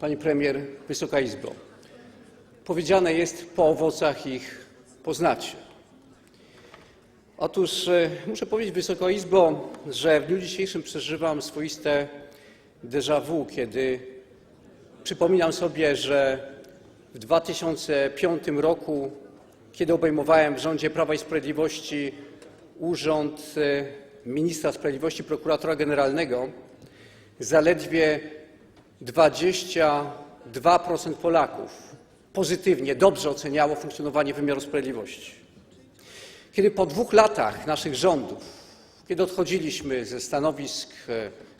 Pani Premier, Wysoka Izbo! Powiedziane jest, po owocach ich poznacie. Otóż e, muszę powiedzieć, Wysoka Izbo, że w dniu dzisiejszym przeżywam swoiste déjà vu, kiedy przypominam sobie, że w 2005 roku, kiedy obejmowałem w rządzie Prawa i Sprawiedliwości urząd e, ministra sprawiedliwości, prokuratora generalnego, zaledwie 22% Polaków pozytywnie, dobrze oceniało funkcjonowanie wymiaru sprawiedliwości. Kiedy po dwóch latach naszych rządów, kiedy odchodziliśmy ze stanowisk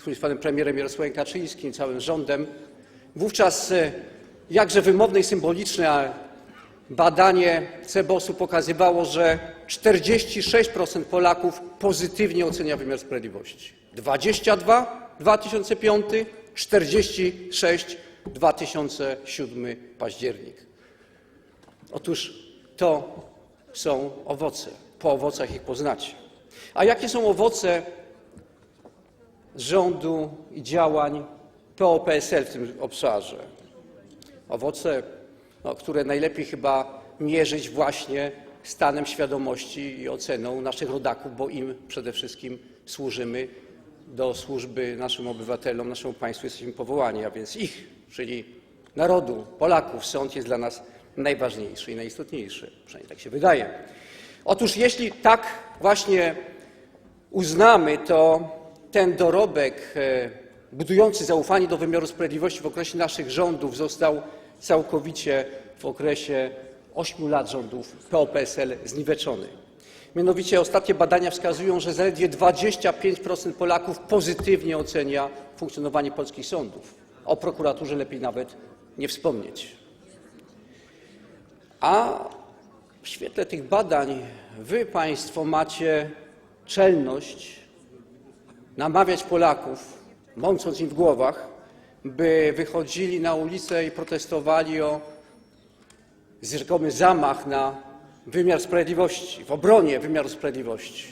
e, z panem premierem Jarosławem Kaczyńskim, całym rządem, wówczas e, jakże wymowne i symboliczne badanie CBOS-u pokazywało, że 46% Polaków pozytywnie ocenia wymiar sprawiedliwości. 22 w 2005, 46 2007 październik. Otóż to są owoce. Po owocach ich poznacie. A jakie są owoce rządu i działań PO-PSL w tym obszarze? Owoce, no, które najlepiej chyba mierzyć właśnie stanem świadomości i oceną naszych rodaków, bo im przede wszystkim służymy, do służby naszym obywatelom, naszemu państwu jesteśmy powołani, a więc ich, czyli narodu, Polaków, sąd jest dla nas najważniejszy i najistotniejszy. Przynajmniej tak się wydaje. Otóż jeśli tak właśnie uznamy, to ten dorobek e, budujący zaufanie do wymiaru sprawiedliwości w okresie naszych rządów został całkowicie w okresie ośmiu lat rządów PO-PSL zniweczony. Mianowicie ostatnie badania wskazują, że zaledwie 25% Polaków pozytywnie ocenia funkcjonowanie polskich sądów. O prokuraturze lepiej nawet nie wspomnieć. A w świetle tych badań wy państwo macie czelność namawiać Polaków, mącąc im w głowach, by wychodzili na ulicę i protestowali o rzekomy zamach na wymiar sprawiedliwości, w obronie wymiaru sprawiedliwości.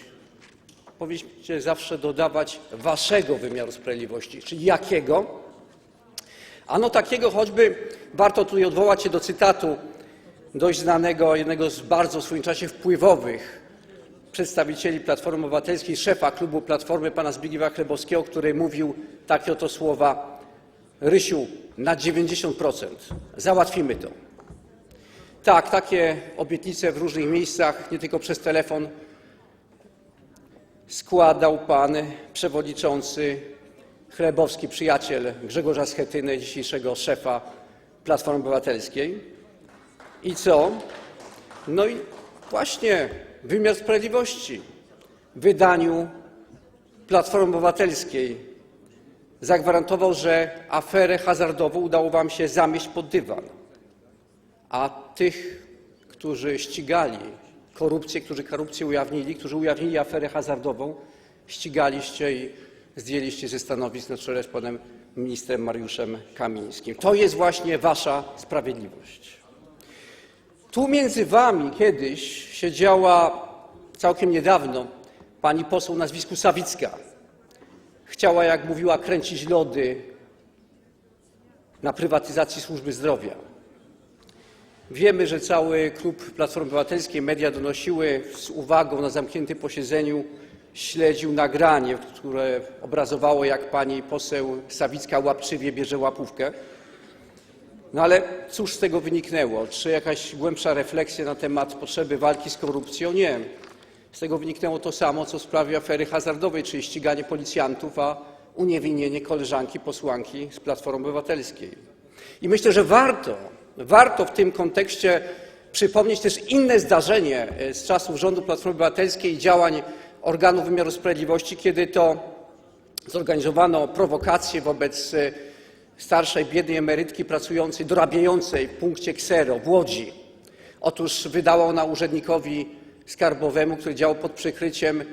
Powinniście zawsze dodawać waszego wymiaru sprawiedliwości. Czyli jakiego? Ano takiego choćby, warto tutaj odwołać się do cytatu dość znanego, jednego z bardzo w swoim czasie wpływowych przedstawicieli Platformy Obywatelskiej, szefa klubu Platformy, pana Zbigniewa Chlebowskiego, który mówił takie oto słowa: Rysiu, na 90% załatwimy to. Tak, takie obietnice w różnych miejscach, nie tylko przez telefon, składał pan przewodniczący Chlebowski, przyjaciel Grzegorza Schetyny, dzisiejszego szefa Platformy Obywatelskiej. I co? No i właśnie wymiar sprawiedliwości w wydaniu Platformy Obywatelskiej zagwarantował, że aferę hazardową udało wam się zamieść pod dywan, a tych, którzy ścigali korupcję, którzy korupcję ujawnili, którzy ujawnili aferę hazardową, ścigaliście i zdjęliście ze stanowisk na czele z panem ministrem Mariuszem Kamińskim. To jest właśnie wasza sprawiedliwość. Tu między wami kiedyś siedziała całkiem niedawno pani poseł nazwisku Sawicka. Chciała, jak mówiła, kręcić lody na prywatyzacji służby zdrowia. Wiemy, że cały klub Platformy Obywatelskiej, media donosiły z uwagą na zamkniętym posiedzeniu, śledził nagranie, które obrazowało, jak pani poseł Sawicka łapczywie bierze łapówkę. No ale cóż z tego wyniknęło? Czy jakaś głębsza refleksja na temat potrzeby walki z korupcją? Nie. Z tego wyniknęło to samo, co w sprawie afery hazardowej, czyli ściganie policjantów, a uniewinnienie koleżanki posłanki z Platformy Obywatelskiej. I myślę, że warto, warto w tym kontekście przypomnieć też inne zdarzenie e, z czasów rządu Platformy Obywatelskiej i działań organów wymiaru sprawiedliwości, kiedy to zorganizowano prowokację wobec e, starszej, biednej emerytki pracującej, dorabiającej w punkcie Ksero w Łodzi. Otóż wydała ona urzędnikowi skarbowemu, który działał pod przykryciem,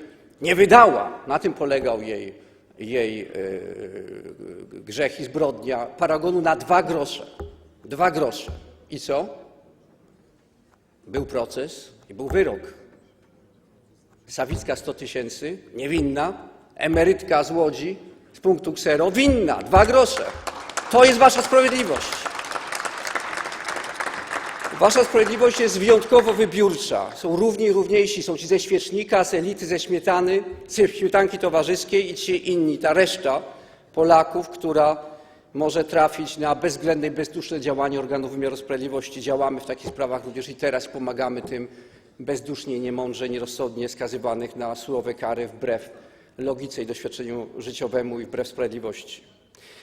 nie wydała, na tym polegał jej, jej yy, grzech i zbrodnia, paragonu na dwa grosze. Dwa grosze. I co? Był proces i był wyrok. Sawicka 100 tysięcy, niewinna, emerytka z Łodzi z punktu Ksero, winna, dwa grosze. To jest wasza sprawiedliwość. Wasza sprawiedliwość jest wyjątkowo wybiórcza. Są równi i równiejsi. Są ci ze świecznika, z elity, ze śmietany, ze śmietanki towarzyskiej i ci inni, ta reszta Polaków, która może trafić na bezwzględne i bezduszne działanie organów wymiaru sprawiedliwości. Działamy w takich sprawach również i teraz pomagamy tym bezdusznie, niemądrze, nierozsądnie skazywanych na surowe kary wbrew logice i doświadczeniu życiowemu i wbrew sprawiedliwości.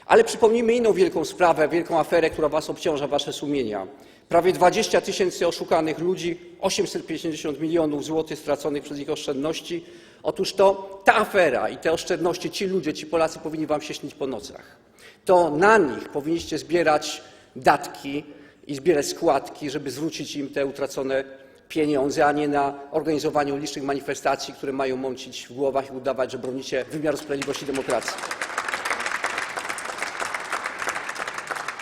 Ale przypomnijmy inną wielką sprawę, wielką aferę, która was obciąża, wasze sumienia. Prawie 20 tysięcy oszukanych ludzi, 850 milionów złotych straconych przez ich oszczędności. Otóż to ta afera i te oszczędności, ci ludzie, ci Polacy powinni wam się śnić po nocach. To na nich powinniście zbierać datki i zbierać składki, żeby zwrócić im te utracone pieniądze, a nie na organizowaniu licznych manifestacji, które mają mącić w głowach i udawać, że bronicie wymiaru sprawiedliwości i demokracji.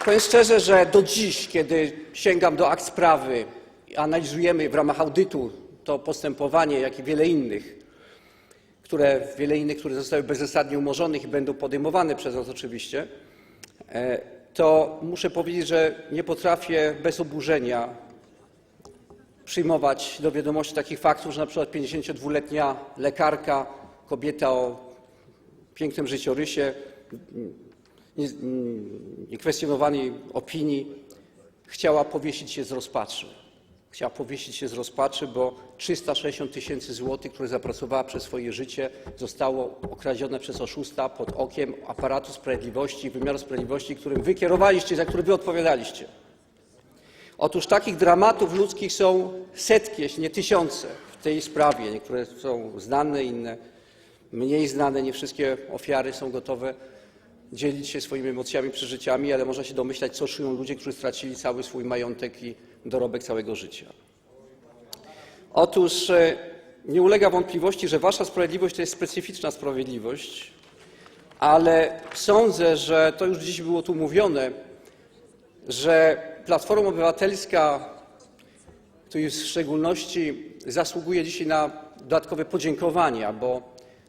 Powiem szczerze, że do dziś, kiedy sięgam do akt sprawy i analizujemy w ramach audytu to postępowanie, jak i wiele innych, które, wiele innych, które zostały bezzasadnie umorzonych i będą podejmowane przez nas oczywiście, to muszę powiedzieć, że nie potrafię bez oburzenia przyjmować do wiadomości takich faktów, że na przykład 52-letnia lekarka, kobieta o pięknym życiorysie, nie- niekwestionowanej opinii, chciała powiesić się z rozpaczy. Chciała powiesić się z rozpaczy, bo 360 tysięcy złotych, które zapracowała przez swoje życie, zostało okradzione przez oszusta pod okiem aparatu sprawiedliwości, wymiaru sprawiedliwości, którym wy kierowaliście, za który wy odpowiadaliście. Otóż takich dramatów ludzkich są setki, jeśli nie tysiące w tej sprawie. Niektóre są znane, inne mniej znane. Nie wszystkie ofiary są gotowe dzielić się swoimi emocjami, przeżyciami, ale można się domyślać, co czują ludzie, którzy stracili cały swój majątek i dorobek całego życia. Otóż e, nie ulega wątpliwości, że wasza sprawiedliwość to jest specyficzna sprawiedliwość, ale sądzę, że to już dziś było tu mówione, że Platforma Obywatelska, tu jest w szczególności, zasługuje dzisiaj na dodatkowe podziękowania, bo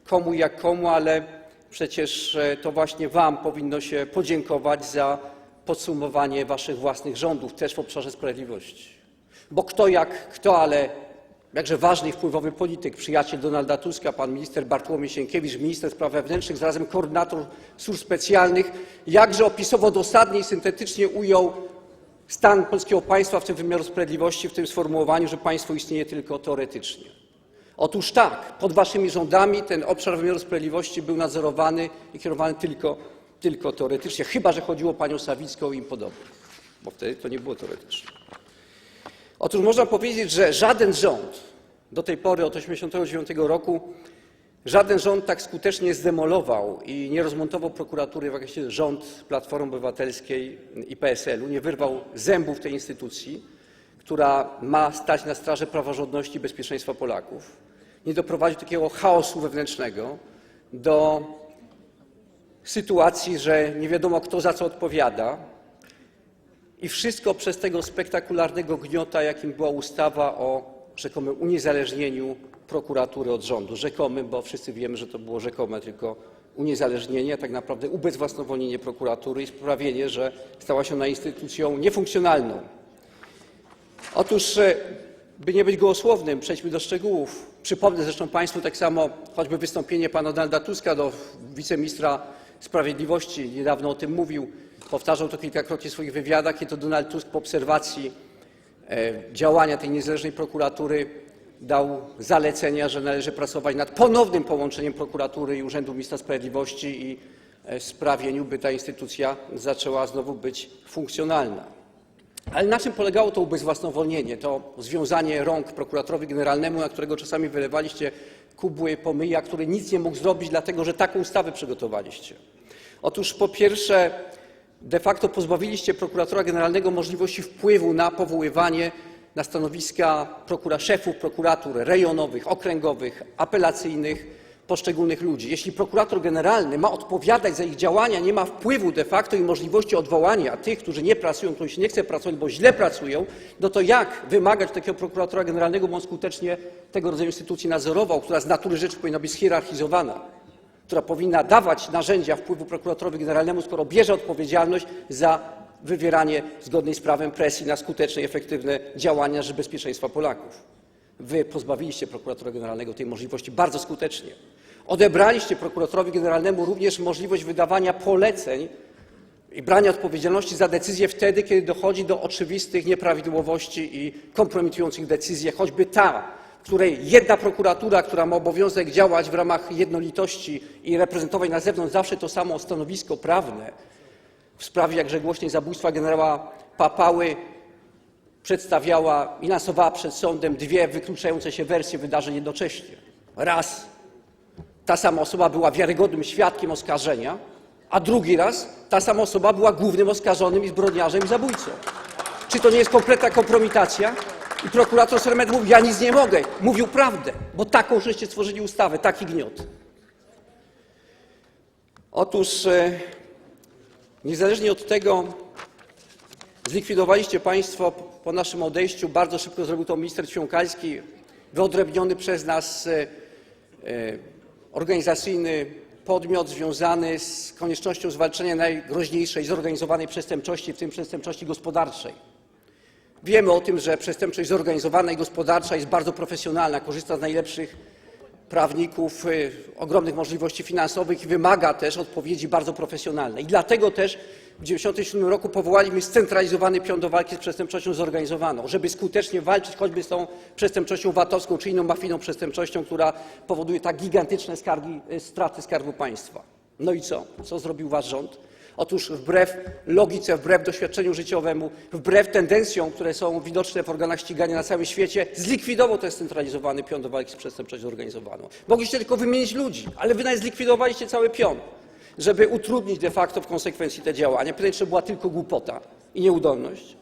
komu jak komu, ale przecież e, to właśnie Wam powinno się podziękować za podsumowanie Waszych własnych rządów, też w obszarze sprawiedliwości. Bo kto jak kto, ale jakże ważny i wpływowy polityk, przyjaciel Donalda Tuska, pan minister Bartłomiej Sienkiewicz, minister spraw wewnętrznych, zarazem koordynator służb specjalnych, jakże opisowo dosadnie i syntetycznie ujął stan polskiego państwa, w tym wymiaru sprawiedliwości, w tym sformułowaniu, że państwo istnieje tylko teoretycznie. Otóż tak, pod waszymi rządami ten obszar wymiaru sprawiedliwości był nadzorowany i kierowany tylko, teoretycznie, chyba że chodziło o panią Sawicką i im podobnych, bo wtedy to nie było teoretyczne. Otóż można powiedzieć, że żaden rząd do tej pory od 1989 roku żaden rząd tak skutecznie zdemolował i nie rozmontował prokuratury jak rząd Platformy Obywatelskiej i PSL-u, nie wyrwał zębów tej instytucji, która ma stać na straży praworządności i bezpieczeństwa Polaków, nie doprowadził do takiego chaosu wewnętrznego, do sytuacji, że nie wiadomo kto za co odpowiada, i wszystko przez tego spektakularnego gniota, jakim była ustawa o rzekomym uniezależnieniu prokuratury od rządu. Rzekomym, bo wszyscy wiemy, że to było rzekome tylko uniezależnienie, a tak naprawdę ubezwłasnowolnienie prokuratury i sprawienie, że stała się ona instytucją niefunkcjonalną. Otóż, e, by nie być gołosłownym, przejdźmy do szczegółów. Przypomnę zresztą Państwu tak samo choćby wystąpienie pana Donalda Tuska do wiceministra sprawiedliwości. Niedawno o tym mówił. Powtarzał to kilkakrotnie w swoich wywiadach, kiedy to Donald Tusk po obserwacji e, działania tej niezależnej prokuratury dał zalecenia, że należy pracować nad ponownym połączeniem prokuratury i Urzędu Ministra Sprawiedliwości i e, sprawieniu, by ta instytucja zaczęła znowu być funkcjonalna. Ale na czym polegało to ubezwłasnowolnienie, to związanie rąk prokuratorowi generalnemu, na którego czasami wylewaliście kubły pomyja, który nic nie mógł zrobić, dlatego że taką ustawę przygotowaliście? Otóż po pierwsze, de facto pozbawiliście prokuratora generalnego możliwości wpływu na powoływanie na stanowiska szefów prokuratur rejonowych, okręgowych, apelacyjnych poszczególnych ludzi. Jeśli prokurator generalny ma odpowiadać za ich działania, nie ma wpływu de facto i możliwości odwołania tych, którzy nie pracują, którym się nie chce pracować, bo źle pracują, no to jak wymagać takiego prokuratora generalnego, by on skutecznie tego rodzaju instytucję nadzorował, która z natury rzeczy powinna być schierarchizowana? która powinna dawać narzędzia wpływu prokuratorowi generalnemu, skoro bierze odpowiedzialność za wywieranie zgodnej z prawem presji na skuteczne i efektywne działania rzecz bezpieczeństwa Polaków. Wy pozbawiliście prokuratora generalnego tej możliwości bardzo skutecznie. Odebraliście prokuratorowi generalnemu również możliwość wydawania poleceń i brania odpowiedzialności za decyzje wtedy, kiedy dochodzi do oczywistych nieprawidłowości i kompromitujących decyzji, choćby ta, w której jedna prokuratura, która ma obowiązek działać w ramach jednolitości i reprezentować na zewnątrz zawsze to samo stanowisko prawne, w sprawie jakże głośnej zabójstwa generała Papały przedstawiała i lansowała przed sądem dwie wykluczające się wersje wydarzeń jednocześnie. Raz ta sama osoba była wiarygodnym świadkiem oskarżenia, a drugi raz ta sama osoba była głównym oskarżonym i zbrodniarzem i zabójcą. Czy to nie jest kompletna kompromitacja? I prokurator Sermet mówił, ja nic nie mogę. Mówił prawdę, bo taką żeście stworzyli ustawę, taki gniot. Otóż e, niezależnie od tego zlikwidowaliście Państwo po naszym odejściu, bardzo szybko zrobił to minister Ćwiąkalski, wyodrębniony przez nas e, e, organizacyjny podmiot związany z koniecznością zwalczania najgroźniejszej zorganizowanej przestępczości, w tym przestępczości gospodarczej. Wiemy o tym, że przestępczość zorganizowana i gospodarcza jest bardzo profesjonalna, korzysta z najlepszych prawników, y, ogromnych możliwości finansowych i wymaga też odpowiedzi bardzo profesjonalnej. I dlatego też w 1997 roku powołaliśmy scentralizowany pion do walki z przestępczością zorganizowaną, żeby skutecznie walczyć choćby z tą przestępczością VAT-owską czy inną mafijną przestępczością, która powoduje tak gigantyczne skargi, y, straty Skarbu Państwa. No i co? Co zrobił wasz rząd? Otóż wbrew logice, wbrew doświadczeniu życiowemu, wbrew tendencjom, które są widoczne w organach ścigania na całym świecie, zlikwidował ten scentralizowany pion do walki z przestępczością zorganizowaną. Mogliście tylko wymienić ludzi, ale wy zlikwidowaliście cały pion, żeby utrudnić de facto w konsekwencji te działania. Pytanie, czy była tylko głupota i nieudolność?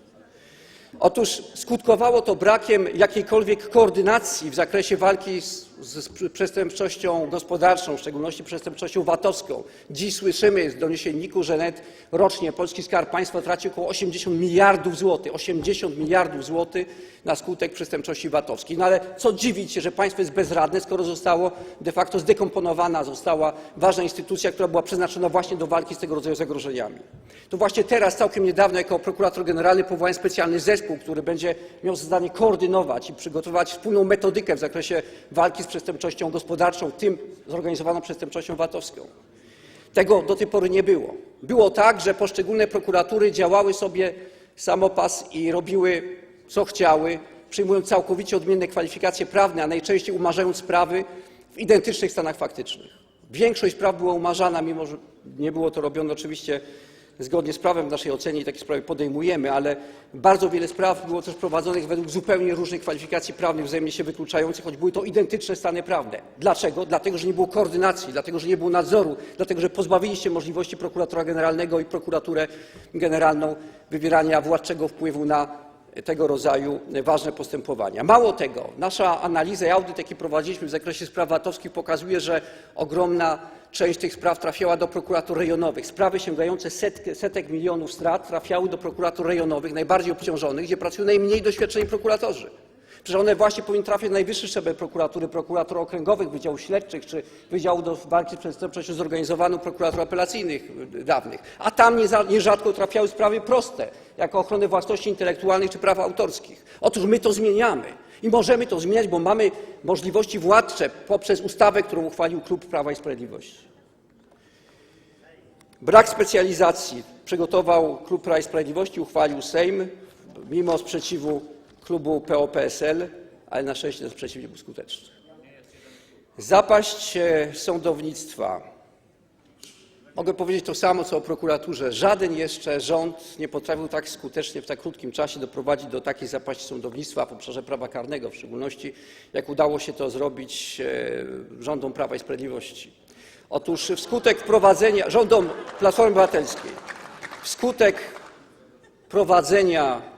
Otóż skutkowało to brakiem jakiejkolwiek koordynacji w zakresie walki z, z przestępczością gospodarczą, w szczególności przestępczością VAT-owską. Dziś słyszymy z doniesień NIK-u, że net rocznie polski Skarb Państwa traci około 80 miliardów złotych. 80 miliardów złotych na skutek przestępczości VAT-owskiej. No ale co dziwić się, że państwo jest bezradne, skoro zostało de facto zdekomponowana została ważna instytucja, która była przeznaczona właśnie do walki z tego rodzaju zagrożeniami. To właśnie teraz, całkiem niedawno, jako prokurator generalny powołałem specjalny zespół, który będzie miał za zadanie koordynować i przygotować wspólną metodykę w zakresie walki z przestępczością gospodarczą, tym zorganizowaną przestępczością VAT-owską. Tego do tej pory nie było. Było tak, że poszczególne prokuratury działały sobie samopas i robiły co chciały, przyjmując całkowicie odmienne kwalifikacje prawne, a najczęściej umarzając sprawy w identycznych stanach faktycznych. Większość spraw była umarzana, mimo że nie było to robione oczywiście zgodnie z prawem w naszej ocenie takie sprawy podejmujemy, ale bardzo wiele spraw było też prowadzonych według zupełnie różnych kwalifikacji prawnych, wzajemnie się wykluczających, choć były to identyczne stany prawne. Dlaczego? Dlatego, że nie było koordynacji, dlatego, że nie było nadzoru, dlatego, że pozbawiliście możliwości prokuratora generalnego i prokuraturę generalną wywierania władczego wpływu na tego rodzaju ważne postępowania. Mało tego, nasza analiza i audyt, jaki prowadziliśmy w zakresie spraw VAT-owskich pokazuje, że ogromna część tych spraw trafiała do prokuratur rejonowych. Sprawy sięgające setk, setek milionów strat trafiały do prokuratur rejonowych, najbardziej obciążonych, gdzie pracują najmniej doświadczeni prokuratorzy. Przecież one właśnie powinny trafiać na najwyższy szczebel prokuratury, prokuratur okręgowych, wydziałów śledczych czy wydziału do walki z przestępczością zorganizowaną prokuratur apelacyjnych y, dawnych. A tam nie za- nierzadko trafiały sprawy proste, jak o ochronę własności intelektualnej czy praw autorskich. Otóż my to zmieniamy i możemy to zmieniać, bo mamy możliwości władcze poprzez ustawę, którą uchwalił Klub Prawa i Sprawiedliwości. Brak specjalizacji przygotował Klub Prawa i Sprawiedliwości, uchwalił Sejm mimo sprzeciwu klubu PO-PSL, ale na szczęście ten sprzeciw nie był skuteczny. Zapaść sądownictwa. Mogę powiedzieć to samo, co o prokuraturze. Żaden jeszcze rząd nie potrafił tak skutecznie w tak krótkim czasie doprowadzić do takiej zapaści sądownictwa w obszarze prawa karnego w szczególności, jak udało się to zrobić e, rządom Prawa i Sprawiedliwości. Otóż wskutek wprowadzenia, rządom Platformy Obywatelskiej, wskutek prowadzenia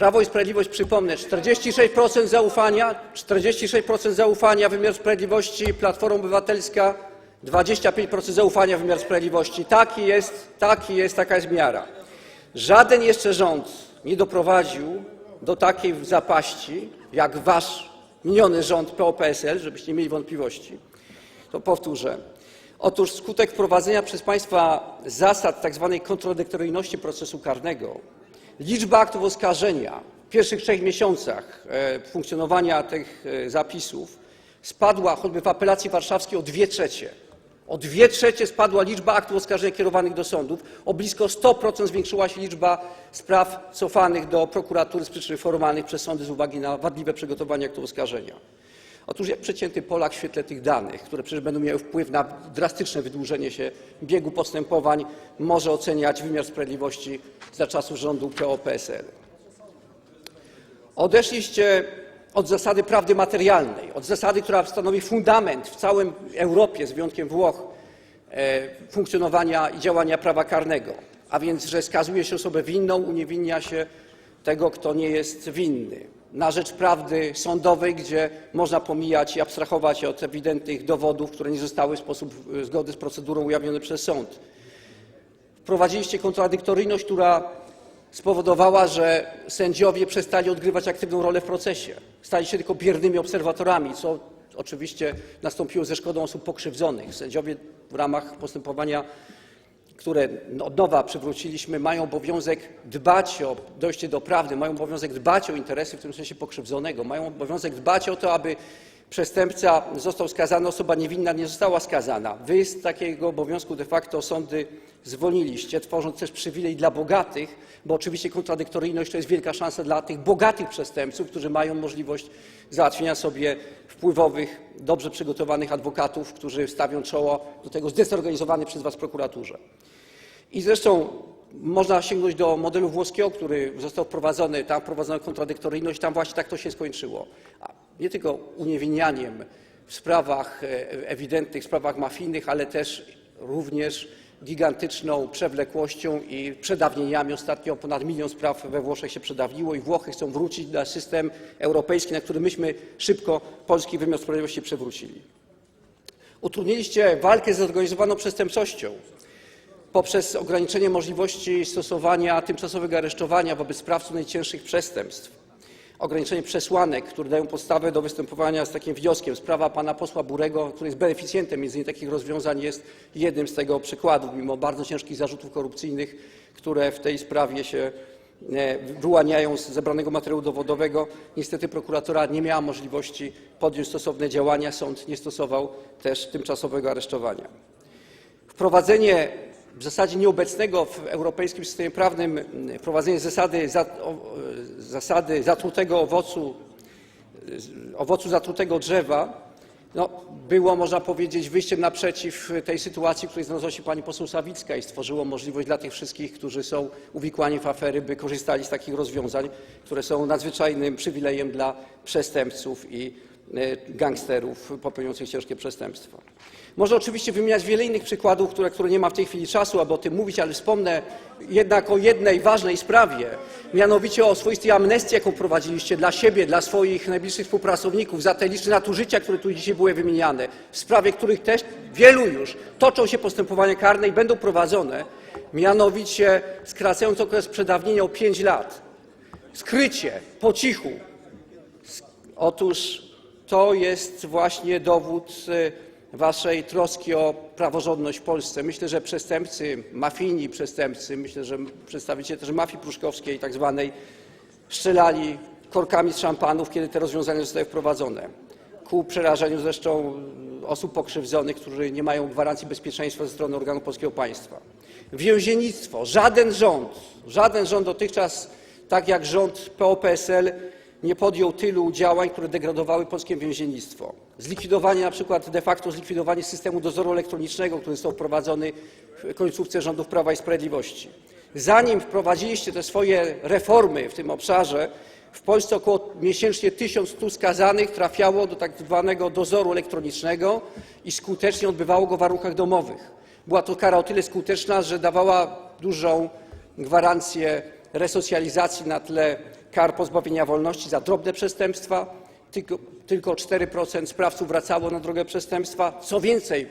Prawo i Sprawiedliwość, przypomnę, 46% zaufania, 46% zaufania wymiar sprawiedliwości, Platforma Obywatelska 25% zaufania wymiar sprawiedliwości. Taki jest, taki jest, taka jest miara. Żaden jeszcze rząd nie doprowadził do takiej zapaści, jak wasz miniony rząd PO-PSL, żebyście nie mieli wątpliwości. To powtórzę. Otóż wskutek wprowadzenia przez państwa zasad tzw. kontradyktoryjności procesu karnego liczba aktów oskarżenia w pierwszych trzech miesiącach e, funkcjonowania tych e, zapisów spadła choćby w apelacji warszawskiej o 2/3. O 2/3 spadła liczba aktów oskarżenia kierowanych do sądów, o blisko 100% zwiększyła się liczba spraw cofanych do prokuratury z przyczyn formalnych przez sądy z uwagi na wadliwe przygotowanie aktu oskarżenia. Otóż jak przeciętny Polak w świetle tych danych, które przecież będą miały wpływ na drastyczne wydłużenie się biegu postępowań, może oceniać wymiar sprawiedliwości za czasów rządu PO-PSL? Odeszliście od zasady prawdy materialnej, od zasady, która stanowi fundament w całej Europie, z wyjątkiem Włoch, e, funkcjonowania i działania prawa karnego, a więc że skazuje się osobę winną, uniewinnia się tego, kto nie jest winny, na rzecz prawdy sądowej, gdzie można pomijać i abstrahować od ewidentnych dowodów, które nie zostały w sposób e, zgodny z procedurą ujawnione przez sąd. Wprowadziliście kontradyktoryjność, która spowodowała, że sędziowie przestali odgrywać aktywną rolę w procesie. Stali się tylko biernymi obserwatorami, co oczywiście nastąpiło ze szkodą osób pokrzywdzonych. Sędziowie w ramach postępowania, które od nowa przywróciliśmy, mają obowiązek dbać o dojście do prawdy, mają obowiązek dbać o interesy w tym sensie pokrzywdzonego, mają obowiązek dbać o to, aby przestępca został skazany, osoba niewinna nie została skazana. Wy z takiego obowiązku de facto sądy zwolniliście, tworząc też przywilej dla bogatych, bo oczywiście kontradyktoryjność to jest wielka szansa dla tych bogatych przestępców, którzy mają możliwość załatwienia sobie wpływowych, dobrze przygotowanych adwokatów, którzy stawią czoło do tego zdezorganizowanej przez was prokuraturze. I zresztą można sięgnąć do modelu włoskiego, który został wprowadzony, tam wprowadzono kontradyktoryjność, tam właśnie tak to się skończyło. Nie tylko uniewinnianiem w sprawach e, ewidentnych, sprawach mafijnych, ale też również gigantyczną przewlekłością i przedawnieniami. Ostatnio ponad milion spraw we Włoszech się przedawniło i Włochy chcą wrócić na system europejski, na który myśmy szybko polski wymiar sprawiedliwości przewrócili. Utrudniliście walkę z zorganizowaną przestępczością poprzez ograniczenie możliwości stosowania tymczasowego aresztowania wobec sprawców najcięższych przestępstw, ograniczenie przesłanek, które dają podstawę do występowania z takim wnioskiem. Sprawa pana posła Burego, który jest beneficjentem innymi takich rozwiązań, jest jednym z tego przykładów, mimo bardzo ciężkich zarzutów korupcyjnych, które w tej sprawie się e, wyłaniają z zebranego materiału dowodowego. Niestety prokuratura nie miała możliwości podjąć stosowne działania, sąd nie stosował też tymczasowego aresztowania. Wprowadzenie w zasadzie nieobecnego w europejskim systemie prawnym wprowadzenie zasady, zasady zatrutego owocu, owocu zatrutego drzewa no, było, można powiedzieć, wyjściem naprzeciw tej sytuacji, w której znalazła się pani poseł Sawicka i stworzyło możliwość dla tych wszystkich, którzy są uwikłani w afery, by korzystali z takich rozwiązań, które są nadzwyczajnym przywilejem dla przestępców i e, gangsterów popełniających ciężkie przestępstwa. Można oczywiście wymieniać wiele innych przykładów, które, które nie ma w tej chwili czasu, aby o tym mówić, ale wspomnę jednak o jednej ważnej sprawie, mianowicie o swoistej amnestii, jaką prowadziliście dla siebie, dla swoich najbliższych współpracowników za te liczne nadużycia, które tu dzisiaj były wymieniane, w sprawie których też wielu już toczą się postępowania karne i będą prowadzone, mianowicie skracając okres przedawnienia o 5 lat. Skrycie, po cichu. Otóż to jest właśnie dowód waszej troski o praworządność w Polsce. Myślę, że przestępcy, mafijni przestępcy, myślę, że przedstawiciele też mafii pruszkowskiej tak zwanej strzelali korkami z szampanów, kiedy te rozwiązania zostały wprowadzone. Ku przerażeniu zresztą osób pokrzywdzonych, którzy nie mają gwarancji bezpieczeństwa ze strony organów polskiego państwa. Więziennictwo. Żaden rząd, żaden rząd dotychczas, tak jak rząd PO-PSL, nie podjął tylu działań, które degradowały polskie więziennictwo. Zlikwidowanie przykład de facto zlikwidowanie systemu dozoru elektronicznego, który został wprowadzony w końcówce rządów Prawa i Sprawiedliwości. Zanim wprowadziliście te swoje reformy w tym obszarze, w Polsce około miesięcznie 1100 skazanych trafiało do tak zwanego dozoru elektronicznego i skutecznie odbywało go w warunkach domowych. Była to kara o tyle skuteczna, że dawała dużą gwarancję resocjalizacji na tle kar pozbawienia wolności za drobne przestępstwa. Tylko, tylko 4% sprawców wracało na drogę przestępstwa. Co więcej,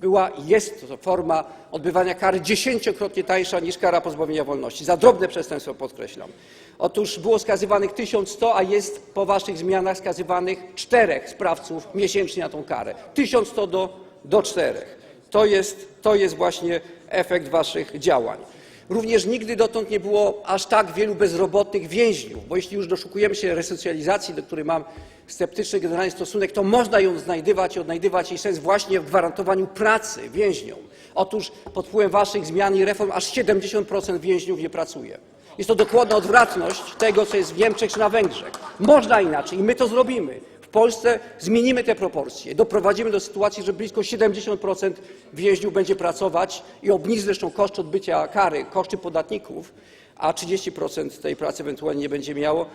była i jest to forma odbywania kary dziesięciokrotnie tańsza niż kara pozbawienia wolności. Za drobne przestępstwo podkreślam. Otóż było skazywanych 1100, a jest po waszych zmianach skazywanych czterech sprawców miesięcznie na tą karę. 1100 do, do czterech. To jest, to jest właśnie efekt waszych działań. Również nigdy dotąd nie było aż tak wielu bezrobotnych więźniów, bo jeśli już doszukujemy się resocjalizacji, do której mam sceptyczny generalny stosunek, to można ją znajdywać i odnajdywać jej sens właśnie w gwarantowaniu pracy więźniom. Otóż pod wpływem waszych zmian i reform aż 70% więźniów nie pracuje. Jest to dokładna odwrotność tego, co jest w Niemczech czy na Węgrzech. Można inaczej i my to zrobimy. Polsce zmienimy te proporcje. Doprowadzimy do sytuacji, że blisko 70% więźniów będzie pracować i obniży zresztą koszt odbycia kary, koszty podatników, a 30% tej pracy ewentualnie nie będzie miało.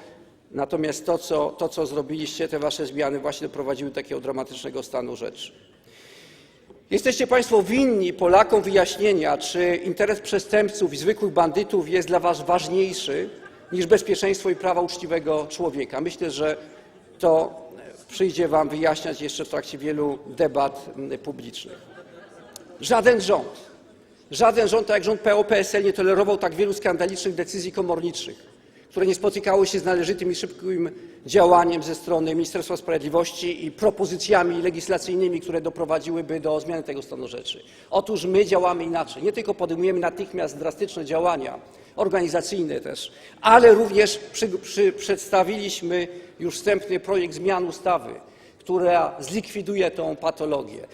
Natomiast to co, to, co zrobiliście, te wasze zmiany właśnie doprowadziły do takiego dramatycznego stanu rzeczy. Jesteście Państwo winni Polakom wyjaśnienia, czy interes przestępców i zwykłych bandytów jest dla Was ważniejszy niż bezpieczeństwo i prawa uczciwego człowieka. Myślę, że to przyjdzie Wam wyjaśniać jeszcze w trakcie wielu debat publicznych. Żaden rząd, żaden rząd, tak jak rząd PO-PSL, nie tolerował tak wielu skandalicznych decyzji komorniczych, które nie spotykały się z należytym i szybkim działaniem ze strony Ministerstwa Sprawiedliwości i propozycjami legislacyjnymi, które doprowadziłyby do zmiany tego stanu rzeczy. Otóż my działamy inaczej. Nie tylko podejmujemy natychmiast drastyczne działania, organizacyjne też, ale również przy, przy, przedstawiliśmy już wstępny projekt zmian ustawy, która zlikwiduje tę patologię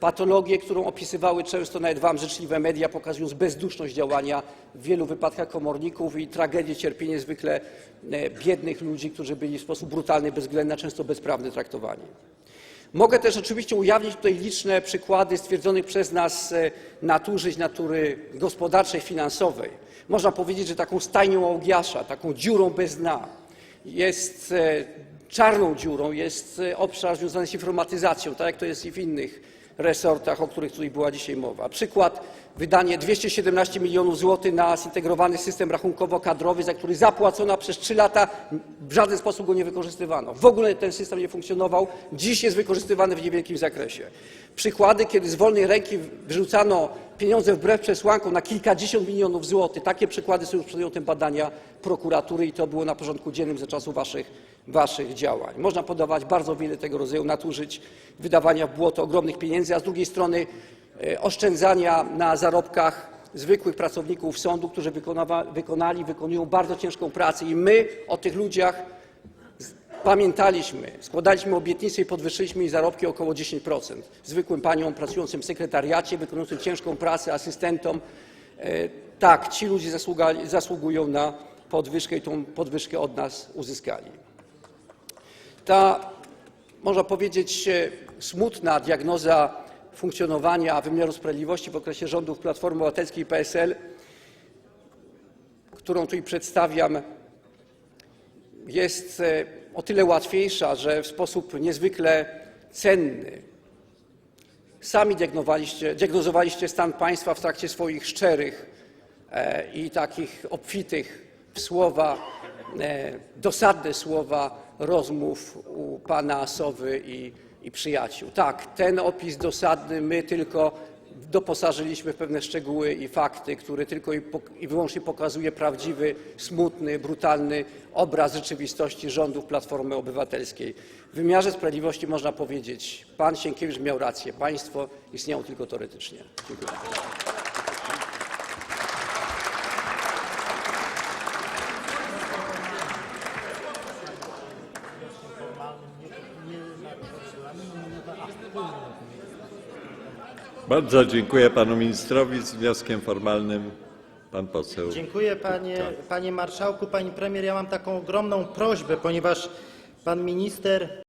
patologię, którą opisywały często nawet Wam życzliwe media, pokazując bezduszność działania w wielu wypadkach komorników i tragedię, cierpienie zwykle e, biednych ludzi, którzy byli w sposób brutalny, bezwzględny, a często bezprawny traktowani. Mogę też oczywiście ujawnić tutaj liczne przykłady stwierdzonych przez nas e, nadużyć natury gospodarczej, finansowej. Można powiedzieć, że taką stajnią Augiasza, taką dziurą bez dna jest e, czarną dziurą, jest obszar związany z informatyzacją, tak jak to jest i w innych resortach, o których tutaj była dzisiaj mowa. Przykład wydanie 217 milionów złotych na zintegrowany system rachunkowo-kadrowy, za który zapłacono, przez trzy lata w żaden sposób go nie wykorzystywano. W ogóle ten system nie funkcjonował, dziś jest wykorzystywany w niewielkim zakresie. Przykłady, kiedy z wolnej ręki wyrzucano pieniądze wbrew przesłankom na kilkadziesiąt milionów złotych. Takie przykłady są już przedmiotem badania prokuratury i to było na porządku dziennym za czasów waszych, waszych działań. Można podawać bardzo wiele tego rodzaju nadużyć, wydawania w błoto ogromnych pieniędzy, a z drugiej strony e, oszczędzania na zarobkach zwykłych pracowników sądu, którzy wykonali, wykonują bardzo ciężką pracę i my o tych ludziach Pamiętaliśmy, składaliśmy obietnice i podwyższyliśmy ich zarobki o około 10%. Zwykłym paniom pracującym w sekretariacie, wykonującym ciężką pracę, asystentom. E, Tak, ci ludzie zasługują na podwyżkę i tą podwyżkę od nas uzyskali. Ta, można powiedzieć, e, smutna diagnoza funkcjonowania wymiaru sprawiedliwości w okresie rządów Platformy Obywatelskiej i PSL, którą tutaj przedstawiam, jest e, o tyle łatwiejsza, że w sposób niezwykle cenny sami diagnozowaliście, stan państwa w trakcie swoich szczerych e, i takich obfitych w słowa, e, dosadne słowa rozmów u pana Sowy i przyjaciół. Tak, ten opis dosadny my tylko doposażyliśmy w pewne szczegóły i fakty, które tylko i, wyłącznie pokazuje prawdziwy, smutny, brutalny obraz rzeczywistości rządów Platformy Obywatelskiej. W wymiarze sprawiedliwości można powiedzieć, pan Sienkiewicz miał rację, państwo istniało tylko teoretycznie. Dziękuję. Bardzo dziękuję panu ministrowi. Z wnioskiem formalnym pan poseł. Dziękuję panie, panie marszałku, pani premier. Ja mam taką ogromną prośbę, ponieważ pan minister